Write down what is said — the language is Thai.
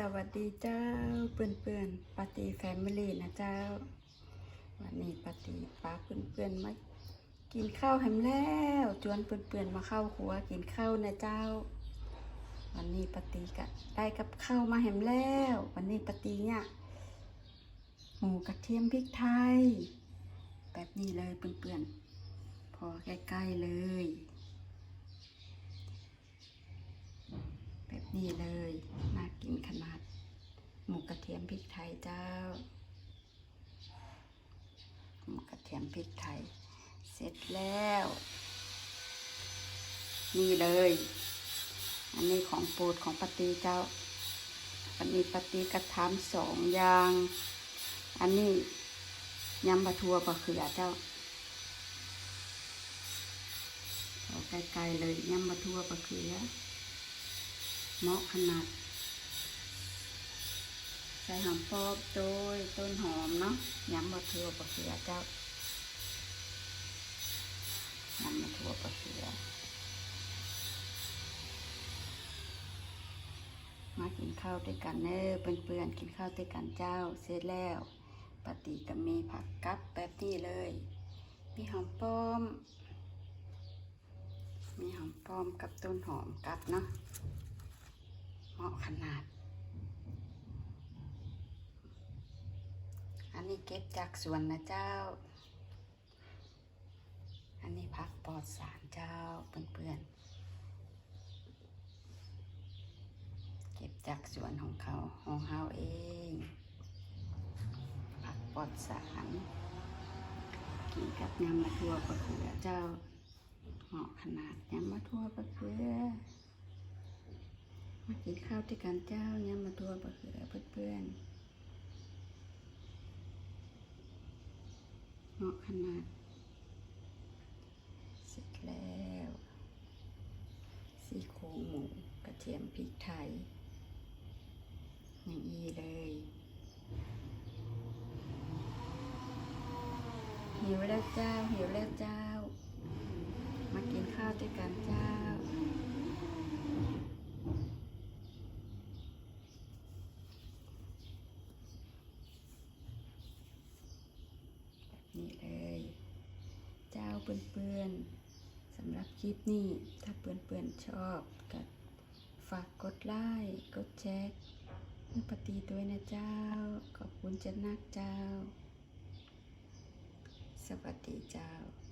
สวัสดีเจ้าเพื่อนเพื่อนปาร์ตี้แฟมิลี่นะเจ้า วันนี้ปาร์ตี้ป้าเพื่อนเพื่อนๆมากินข้าวแฮมแล้วชวนเพื่อนเพื่อนๆมาเข้าครัวกินข้าวนะเจ้า วันนี้ปาร์ตี้ก็ได้กับข้าวมาแฮมแล้ว วันนี้ปาร์ตี้เนี่ยหมูกระเทียมพริกไทย แบบนี้เลยเพื่อนๆพอใกล้ๆเลย แบบนี้เลย ขนาด หมูกระเทียมพริกไทยเจ้า หมูกระเทียมพริกไทย เสร็จแล้ว นี่เลย อันนี้ของโปรดของปาตีเจ้า อันนี้ปาตีกระทำสองอย่าง อันนี้ยำปลาทัวปลาเขือเจ้าเอาไกลๆเลยยำปลาทัวปลาเขือเหมาะขนาด ใส่หอมปอบโดยต้นหอมเนาะยำมะเขือปะเขือเจ้ายำมะเขือปะเขือมากินข้าวด้วยกันเนอเปื่อนๆกินข้าวด้วยกันเจ้า เสร็จแล้วปฏิก็มีผักกับแบบนี้เลย มีหอมป้อม มีหอมป้อมกับต้นหอมกับเนาะเหมาะขนาด อันนี้เก็บจากสวนนะเจ้า อันนี้พักปลอดสารเจ้าเพื่อนๆ เก็บจากสวนของเขาของเฮาเองผักปลอดสารกินกับยำมะทั่วปลาเขือเจ้าเหมาะขนาดยำมะทั่วปลาเขือมากินข้าวด้วยกันเจ้าเนี่ยมาทัวบะเขือเพื่อนๆ เหมาะขนาด เสร็จแล้วซี่โครงหมูกระเทียมพริกไทย อย่างนี้เลยหิวแล้วเจ้าหิวแล้วเจ้า มากินข้าวด้วยกันเจ้า นี่เลย เปื่อนๆสำหรับคลิปนี้ถ้าเปื่อนๆชอบก็ฝากกดไลค์กดแชร์ให้ปฏิด้วยนะเจ้า ขอบคุณเจ้านักเจ้า สวัสดีเจ้า